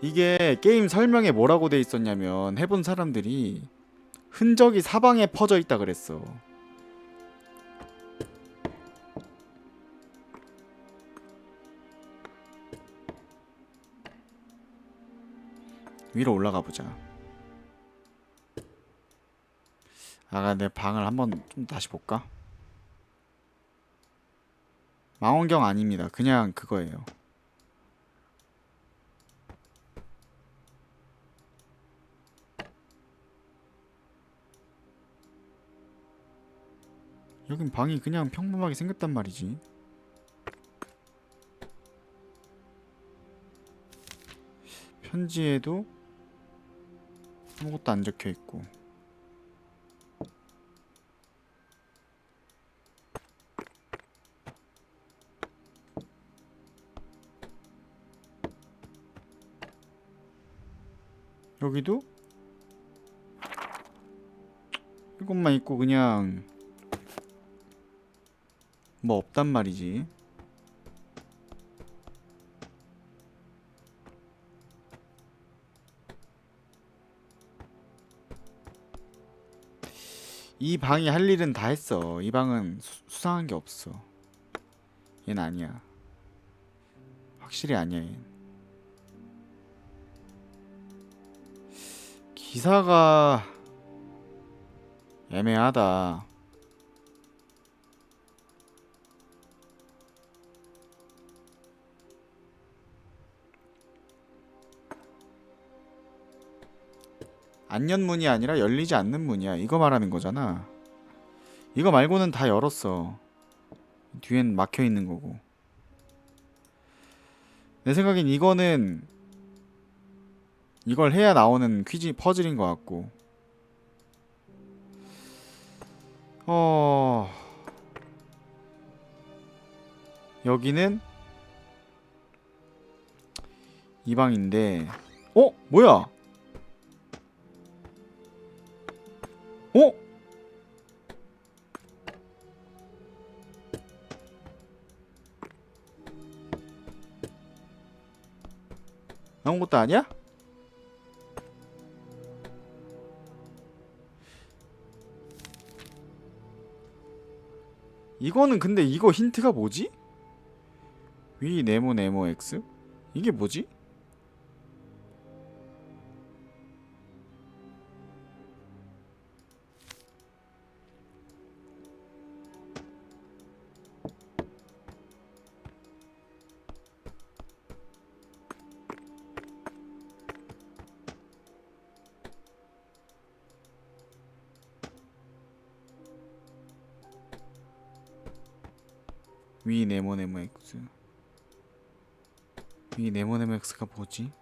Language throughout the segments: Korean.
이게 게임 설명에 뭐라고 돼 있었냐면 해본 사람들이 흔적이 사방에 퍼져 있다 그랬어. 위로 올라가 보자. 아가 내 방을 한번 좀 다시 볼까? 망원경 아닙니다. 그냥 그거예요. 여긴 방이 그냥 평범하게 생겼단 말이지. 편지에도 아무것도 안 적혀 있고. 여기도 이것만 있고 그냥 뭐 없단 말이지. 이 방이 할 일은 다 했어. 이 방은 수, 수상한 게 없어. 얘는 아니야. 확실히 아니야. 얘는. 기사가 애매하다. 안 연 문이 아니라 열리지 않는 문이야. 이거 말하는 거잖아. 이거 말고는 다 열었어. 뒤엔 막혀 있는 거고. 내 생각엔 이거는 이걸 해야 나오는 퀴즈 퍼즐인 것 같고. 어 여기는 이 방인데 어 뭐야? 어? 아무것도 아니야? 이거는 근데 이거 힌트가 뭐지? 위 네모 네모 X? 이게 뭐지? 위 네모 네모 X가 뭐지?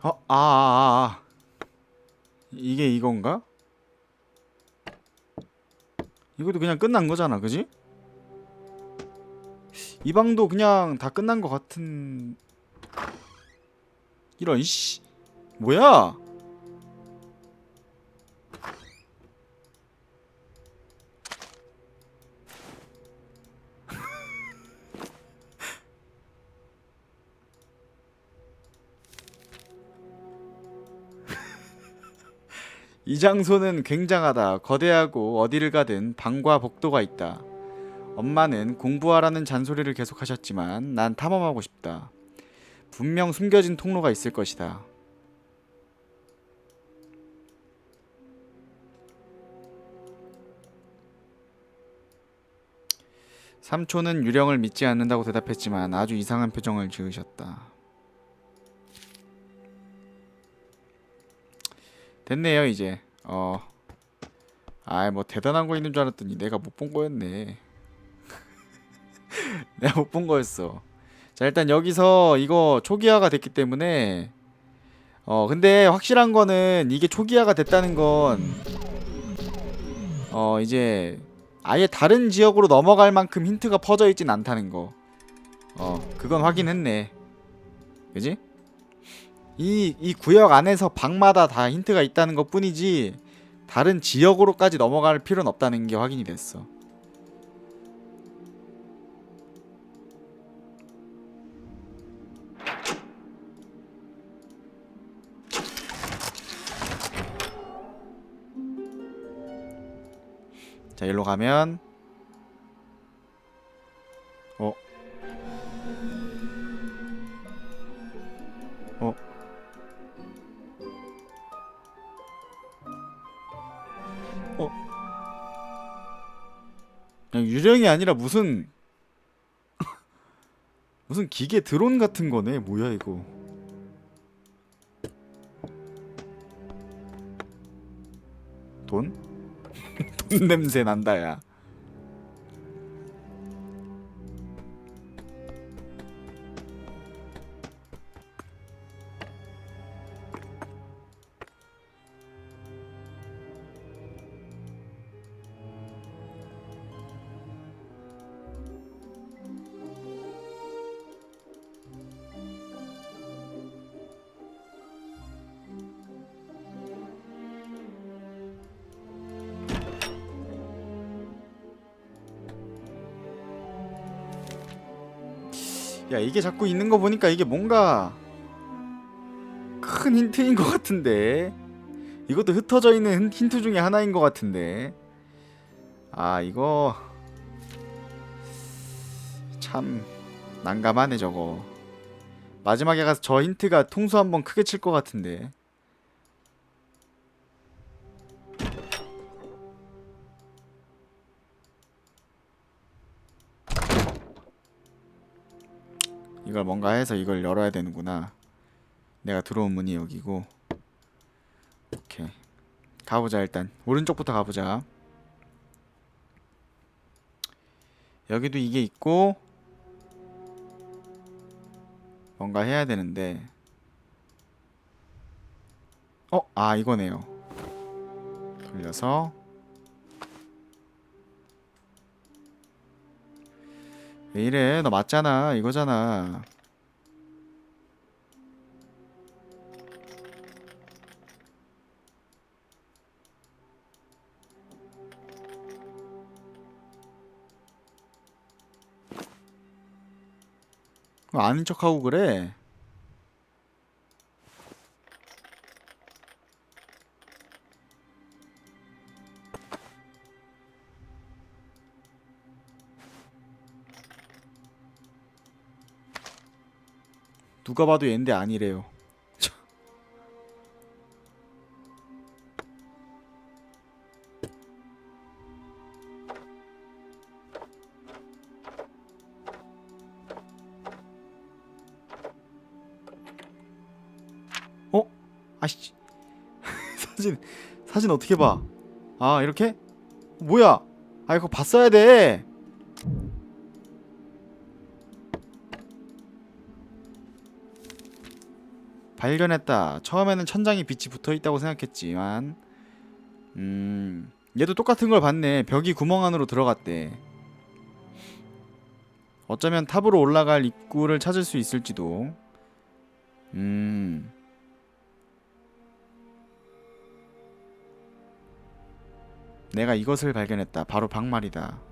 어, 아, 아, 아, 아. 이게 이건가? 이것도 그냥 끝난 거잖아, 그지? 이 방도 그냥 다 끝난 것 같은 이런 씨 뭐야? 이 장소는 굉장하다. 거대하고 어디를 가든 방과 복도가 있다. 엄마는 공부하라는 잔소리를 계속하셨지만 난 탐험하고 싶다. 분명 숨겨진 통로가 있을 것이다. 삼촌은 유령을 믿지 않는다고 대답했지만 아주 이상한 표정을 지으셨다. 됐네요 이제. 어. 아이 뭐 대단한 거 있는 줄 알았더니 내가 못 본 거였네. 내가 못 본 거였어. 자 일단 여기서 이거 초기화가 됐기 때문에 어 근데 확실한 거는 이게 초기화가 됐다는 건 어 이제 아예 다른 지역으로 넘어갈 만큼 힌트가 퍼져 있진 않다는 거. 어 그건 확인했네. 그지? 이 이 구역 안에서 방마다 다 힌트가 있다는 것 뿐이지 다른 지역으로까지 넘어갈 필요는 없다는 게 확인이 됐어. 자, 일로 가면 유령이 아니라 무슨 무슨 기계 드론 같은 거네. 뭐야 이거? 돈? 돈 냄새 난다 야. 야 이게 자꾸 있는 거 보니까 이게 뭔가 큰 힌트인 것 같은데? 이것도 흩어져 있는 힌- 힌트 중에 하나인 것 같은데? 아 이거 참 난감하네 저거. 마지막에 가서 저 힌트가 통수 한번 크게 칠 것 같은데 이걸 뭔가 해서 이걸 열어야 되는구나. 내가 들어온 문이 여기고. 오케이. 가보자 일단. 오른쪽부터 가보자. 여기도 이게 있고 뭔가 해야 되는데. 어, 아 이거네요. 돌려서 왜 이래? 너 맞잖아. 이거잖아. 왜 아는 척하고 그래? 누가 봐도 얘인데 아니래요. 참. 어? 아씨 사진 사진 어떻게 봐? 아 이렇게? 뭐야? 아 이거 봤어야 돼. 발견했다. 처음에는 천장에 빛이 붙어 있다고 생각했지만, 음, 얘도 똑같은 걸 봤네. 벽이 구멍 안으로 들어갔대. 어쩌면 탑으로 올라갈 입구를 찾을 수 있을지도. 음. 내가 이것을 발견했다. 바로 박말이다.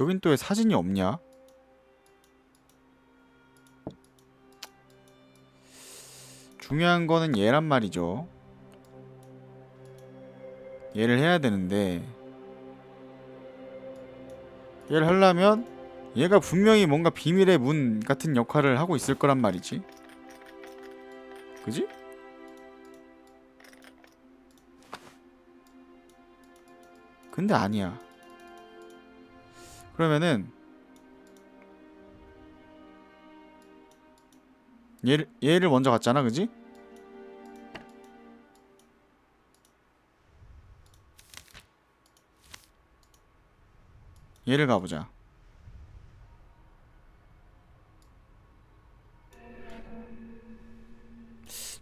여긴 또 왜 사진이 없냐? 중요한 거는 얘란 말이죠. 얘를 해야 되는데 얘를 하려면 얘가 분명히 뭔가 비밀의 문 같은 역할을 하고 있을 거란 말이지. 그지? 근데 아니야. 그러면은 얘를 얘를 먼저 갔잖아, 그지? 얘를 가보자.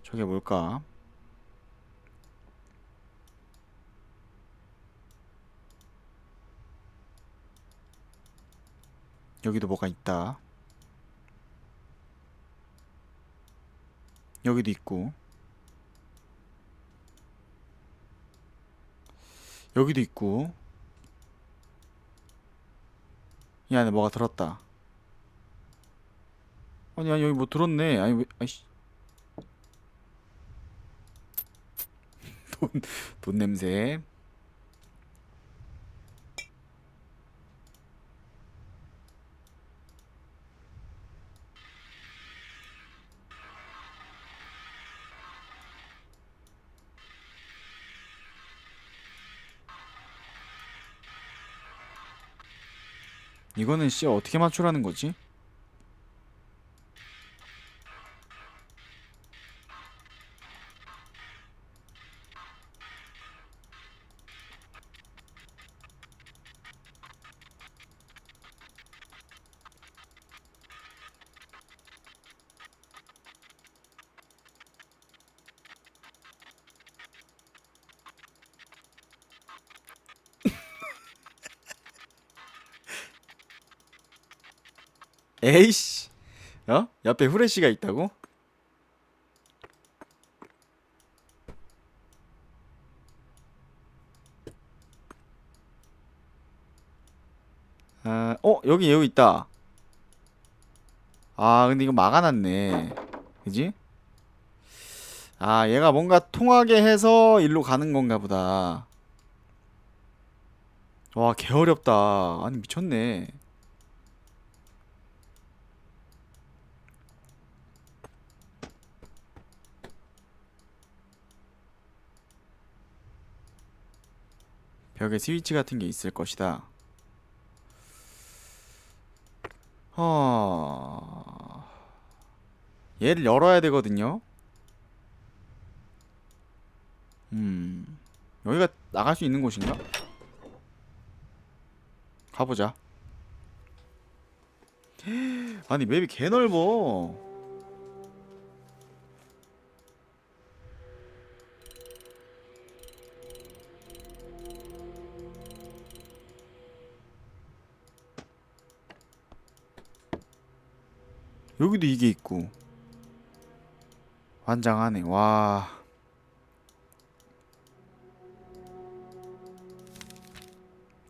저게 뭘까? 여기도 뭐가 있다. 여기도 있고. 여기도 있고. 이 안에 뭐가 들었다. 아니 아니 여기 뭐 들었네. 아니 왜 아이씨. 돈, 돈 냄새. 이거는 씨 어떻게 맞추라는 거지? 에이씨. 어? 옆에 후레쉬가 있다고? 아, 어, 여기 여기 있다. 아, 근데 이거 막아놨네. 그지? 아, 얘가 뭔가 통하게 해서 일로 가는 건가 보다. 와, 개 어렵다. 아니, 미쳤네. 벽에 스위치 같은 게 있을 것이다. 어... 얘를 열어야 되거든요. 음, 여기가 나갈 수 있는 곳인가? 가보자. 아니 맵이 개 넓어. 여기도 이게 있고. 환장하네. 와.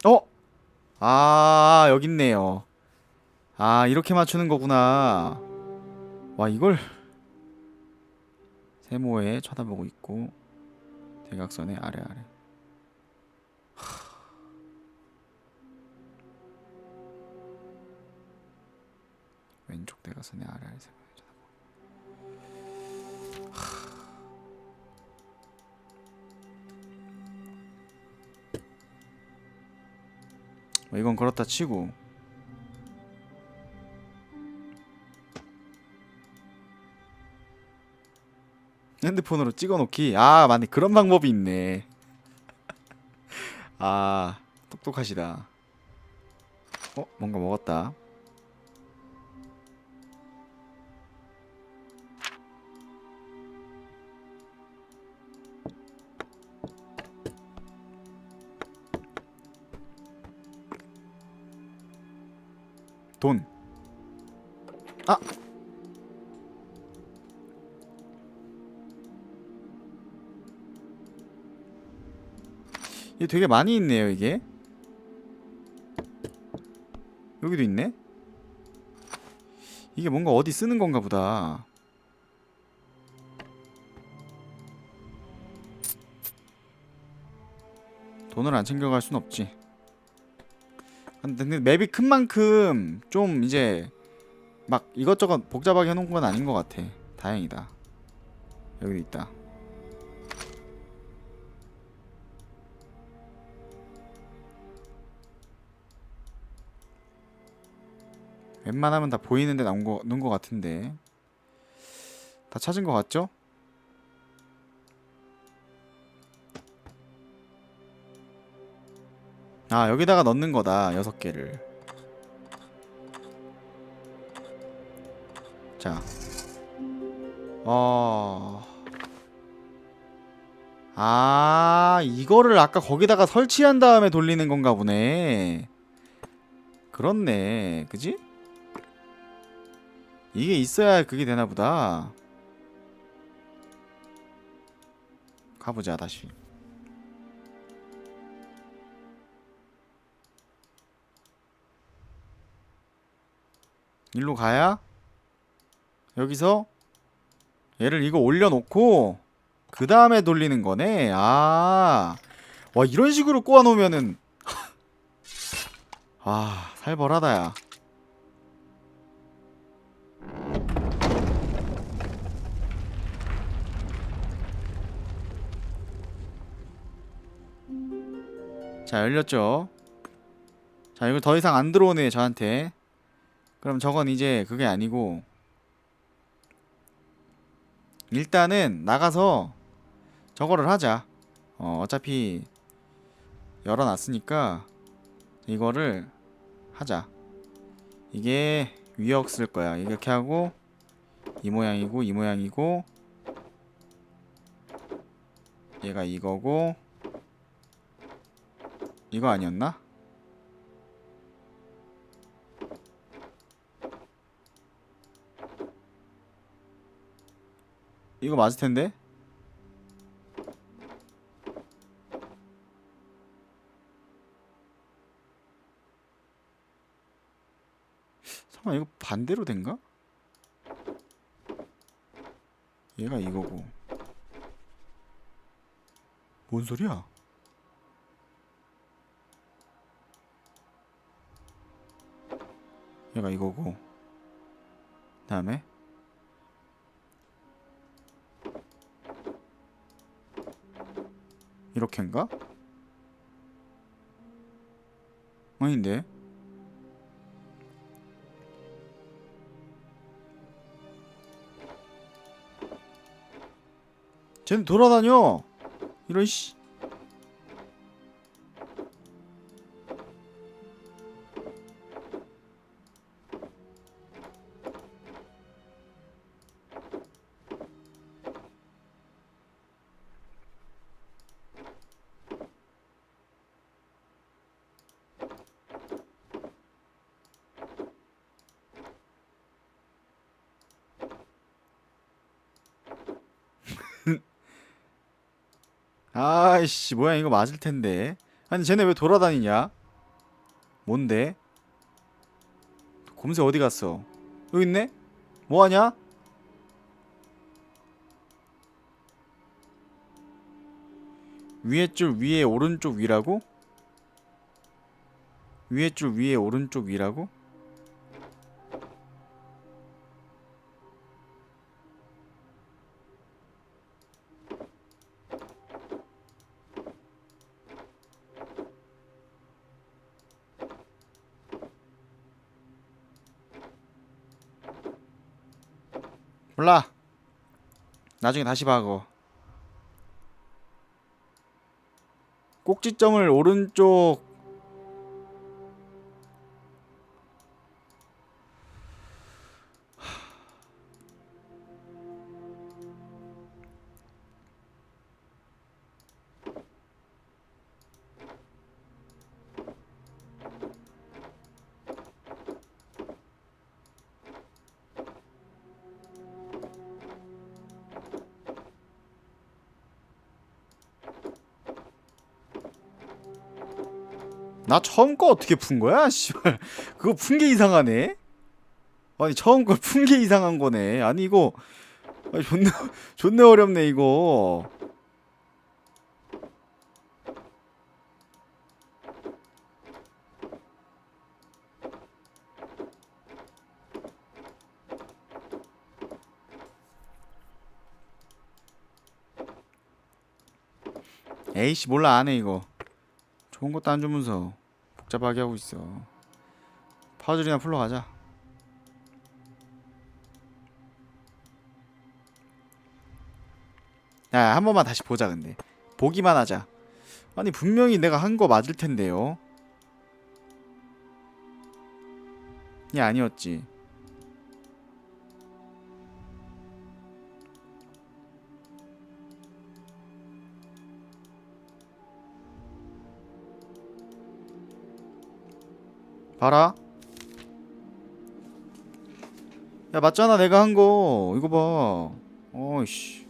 어? 아 여기 있네요. 아 이렇게 맞추는 거구나. 와 이걸 세모에 쳐다보고 있고. 대각선의 아래 아래 왼쪽 대각선의 아래 아래 세모에 쳐다보고 뭐 이건 그렇다 치고. 핸드폰으로 찍어놓기? 아 맞네. 그런 방법이 있네. 아 똑똑하시다. 어 뭔가 먹었다 돈. 아! 이게 되게 많이 있네요 이게. 여기도 있네. 이게 뭔가 어디 쓰는 건가 보다. 돈을 안 챙겨갈 순 없지 근데 맵이 큰 만큼 좀 이제 막 이것저것 복잡하게 해놓은 건 아닌 것 같아. 다행이다. 여기도 있다. 웬만하면 다 보이는데 나온 거, 넣은 거 같은데. 다 찾은 거 같죠? 아 여기다가 넣는 거다 여섯 개를 자 어... 아 이거를 아까 거기다가 설치한 다음에 돌리는 건가 보네 그렇네. 그지? 이게 있어야 그게 되나 보다. 가보자, 다시. 일로 가야 여기서 얘를 이거 올려놓고 그 다음에 돌리는 거네. 아, 와 이런 식으로 꼬아놓으면은 아 살벌하다 야. 자 열렸죠. 자 이거 더 이상 안 들어오네 저한테. 그럼 저건 이제 그게 아니고 일단은 나가서 저거를 하자. 어, 어차피 열어놨으니까 이거를 하자. 이게 위역 쓸 거야. 이렇게 하고 이 모양이고 이 모양이고 얘가 이거고 이거 아니었나? 이거 맞을 텐데? 잠깐 이거 반대로 된가? 얘가 이거고 뭔 소리야? 얘가 이거고 다음에 이렇게인가? 아닌데? 쟤는 돌아다녀! 이런 씨 아이씨 뭐야 이거 맞을 텐데. 아니 쟤네 왜 돌아다니냐? 뭔데? 곰새 어디 갔어? 여기 있네? 뭐하냐? 위에 줄 위에 오른쪽 위라고? 위에 줄 위에 오른쪽 위라고 몰라. 나중에 다시 봐 그거. 꼭지점을 오른쪽 나 처음 거 어떻게 푼 거야? 씨발. 그거 푼 게 이상하네. 아니 처음 거푼게 이상한 거네. 아니 이거 아니, 존나 존나 어렵네 이거. 에이씨 몰라 안해 이거. 좋은 것도 안 주면서 복잡하게 하고 있어. 파워줄이나 풀러 가자. 야, 한 번만 다시 보자 근데. 보기만 하자. 아니 분명히 내가 한 거 맞을 텐데요. 이 아니었지. 봐라 야 맞잖아 내가 한 거. 이거 봐. 어이씨.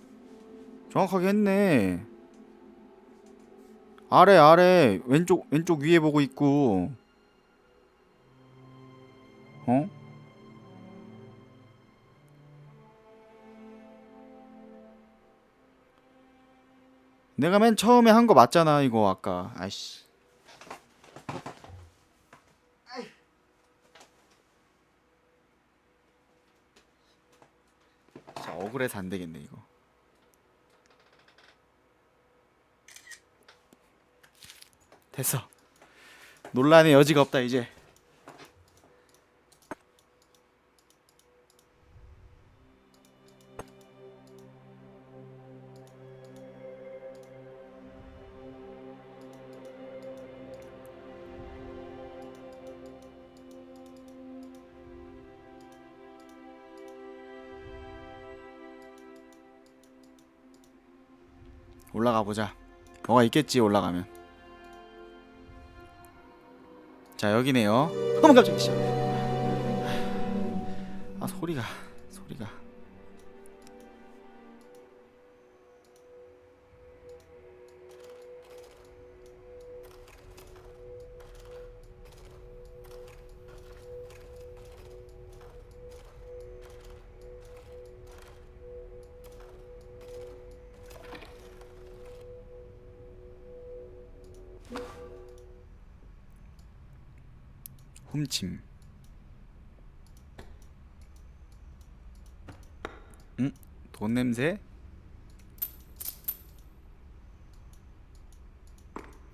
정확하게 했네. 아래 아래. 왼쪽 왼쪽 위에 보고 있고. 어? 내가 맨 처음에 한 거 맞잖아 이거 아까. 아이씨. 자 억울해서 안 되겠네 이거. 됐어. 논란의 여지가 없다 이제 올라가 보자. 뭐가 있겠지 올라가면. 자 여기네요. 어머 깜짝이야. 씨. 아 소리가 훔침 응? 돈 냄새?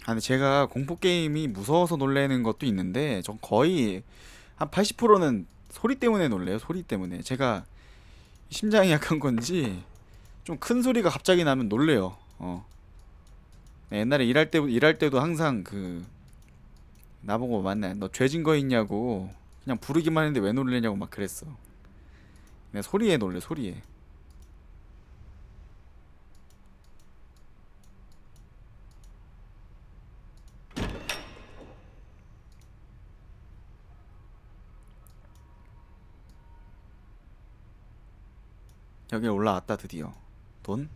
아 근데 제가 공포 게임이 무서워서 놀래는 것도 있는데 전 거의 한 80%는 소리 때문에 놀래요 소리 때문에 제가 심장이 약한 건지 좀 큰 소리가 갑자기 나면 놀래요 어 네, 옛날에 일할 때 일할 때도 항상 그 나보고 만나 너 죄진 거 있냐고 그냥 부르기만 했는데 왜 놀래냐고 막 그랬어. 그냥 소리에 놀래 소리에. 여기 올라왔다 드디어. 돈?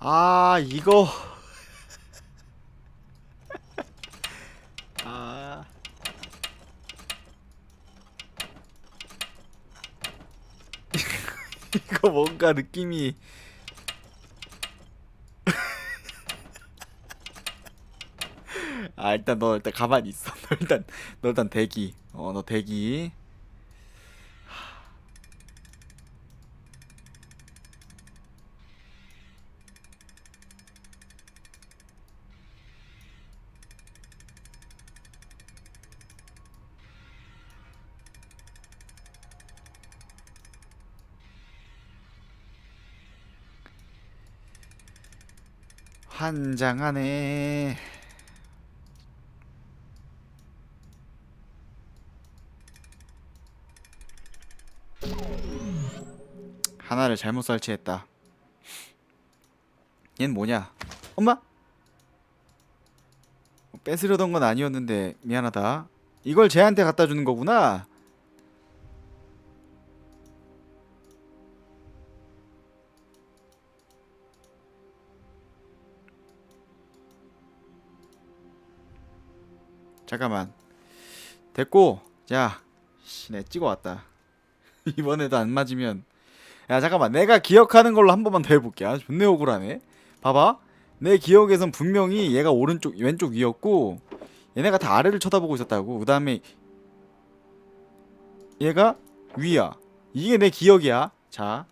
아 이거 아 이거 뭔가 느낌이. 아 일단 너 일단 가만히 있어. 너 일단 너 일단 대기. 어 너 대기 환장하네. 하나를 잘못 설치했다. 얜 뭐냐? 엄마? 뺏으려던 건 아니었는데 미안하다. 이걸 쟤한테 갖다 주는 거구나 잠깐만. 됐고 자 씨내 찍어 왔다. 이번에도 안 맞으면. 야 잠깐만. 내가 기억하는 걸로 한 번만 더 해볼게. 아 존내 억울하네. 봐봐. 내 기억에선 분명히 얘가 오른쪽 왼쪽 위였고 얘네가 다 아래를 쳐다보고 있었다고. 그 다음에 얘가 위야. 이게 내 기억이야. 자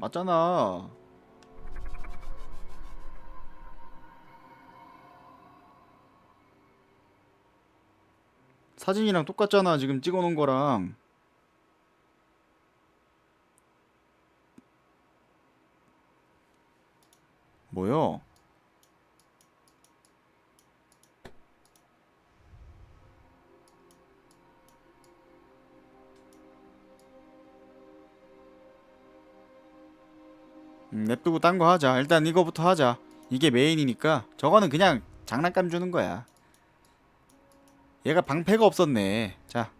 맞잖아. 사진이랑 똑같잖아. 지금 찍어놓은 거랑. 뭐야? 음, 냅두고 딴 거 하자. 일단 이거부터 하자. 이게 메인이니까 저거는 그냥 장난감 주는 거야. 얘가 방패가 없었네. 자.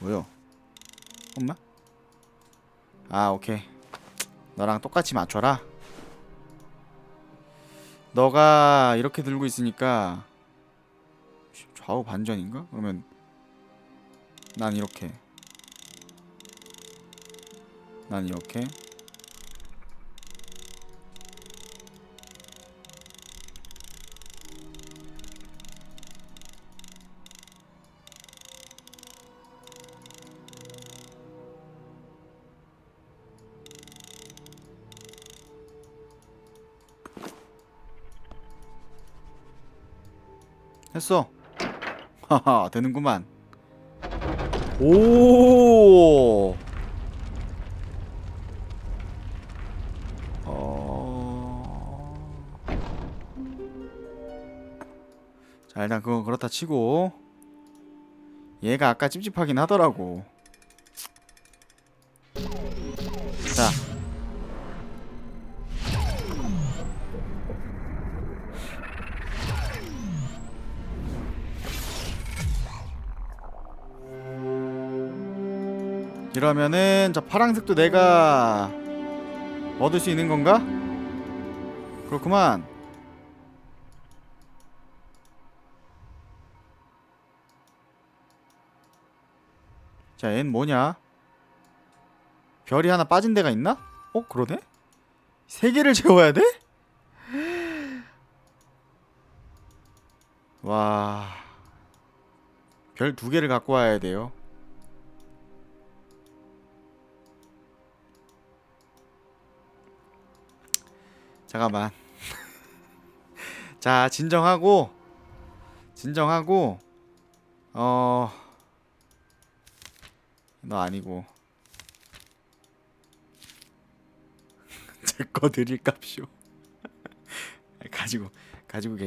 뭐요? 엄마? 아, 오케이. 너랑 똑같이 맞춰라. 너가 이렇게 들고 있으니까 좌우 반전인가? 그러면 난 이렇게. 난 이렇게. 했어. 하하, 되는구만. 오! 자, 일단 그건 그렇다 치고 얘가 아까 찝찝하긴 하더라고. 자. 이러면은 저 파랑색도 내가 얻을 수 있는 건가? 그렇구만. 자, 얜 뭐냐? 별이 하나 빠진 데가 있나? 어, 그러네? 세 개를 채워야 돼? 와. 별 두 개를 갖고 와야 돼요. 잠깐만. 자, 진정하고 진정하고 어. 너 아니고 제 거 드릴 값이오. 가지고 가지고 계